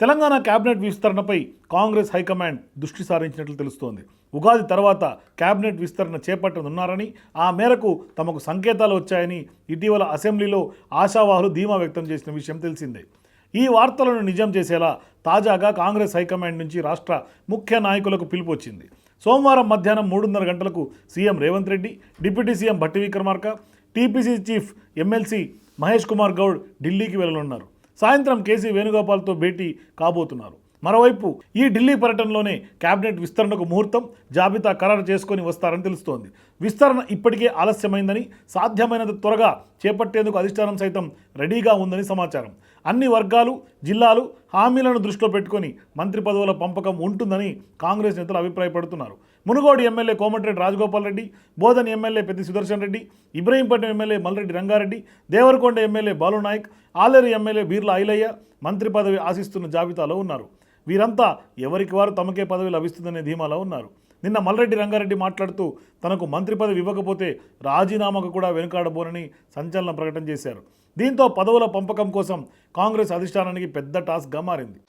Telangana cabinet విస్తరణపై Congress high command దృష్టి సారించినట్లు తెలుస్తోంది. ఉగాది తర్వాత కేబినెట్ విస్తరణ చేపట్టనున్నారని ఆ మేరకు తమకు సంకేతాలు వచ్చాయని ఇటీవల అసెంబ్లీలో ఆశావాహులు ధీమా వ్యక్తం చేసిన విషయం తెలిసిందే. ఈ వార్తలను నిజం చేసేలా తాజాగా కాంగ్రెస్ హైకమాండ్ నుంచి రాష్ట్ర ముఖ్య నాయకులకు పిలుపు వచ్చింది. సోమవారం మధ్యాహ్నం మూడున్నర గంటలకు CM Revanth Reddy deputy CM Bhatti Vikramarka TPCC chief MLC Mahesh Kumar Goud ఢిల్లీకి వెళ్ళనున్నారు సాయంత్రం కేసీ వేణుగోపాల్తో భేటీ కాబోతున్నారు. మరోవైపు ఈ ఢిల్లీ పర్యటనలోనే కేబినెట్ విస్తరణకు ముహూర్తం జాబితా ఖరారు చేసుకొని వస్తారని తెలుస్తోంది. విస్తరణ ఇప్పటికే ఆలస్యమైందని సాధ్యమైనంత త్వరగా చేపట్టేందుకు అధిష్టానం సైతం రెడీగా ఉందని సమాచారం. అన్ని వర్గాలు జిల్లాలు హామీలను దృష్టిలో పెట్టుకొని మంత్రి పదవుల పంపకం ఉంటుందని కాంగ్రెస్ నేతలు అభిప్రాయపడుతున్నారు. Munugode MLA Komatireddy Rajagopal Reddy Bodhan MLA Peddi Sudarshan Reddy Ibrahimpatnam MLA Malreddy Rangareddy Devarakonda MLA Balu Naik Aleru MLA Beerla Ilaiah మంత్రి పదవి ఆశిస్తున్న జాబితాలో ఉన్నారు. వీరంతా ఎవరికి వారు తమకే పదవి లభిస్తుందనే ధీమాలో ఉన్నారు. నిన్న మల్రెడ్డి రంగారెడ్డి మాట్లాడుతూ తనకు మంత్రి పదవి ఇవ్వకపోతే రాజీనామాకు కూడా వెనుకాడబోనని సంచలన ప్రకటన చేశారు. దీంతో పదవుల పంపకం కోసం కాంగ్రెస్ అధిష్టానానికి పెద్ద టాస్క్గా మారింది.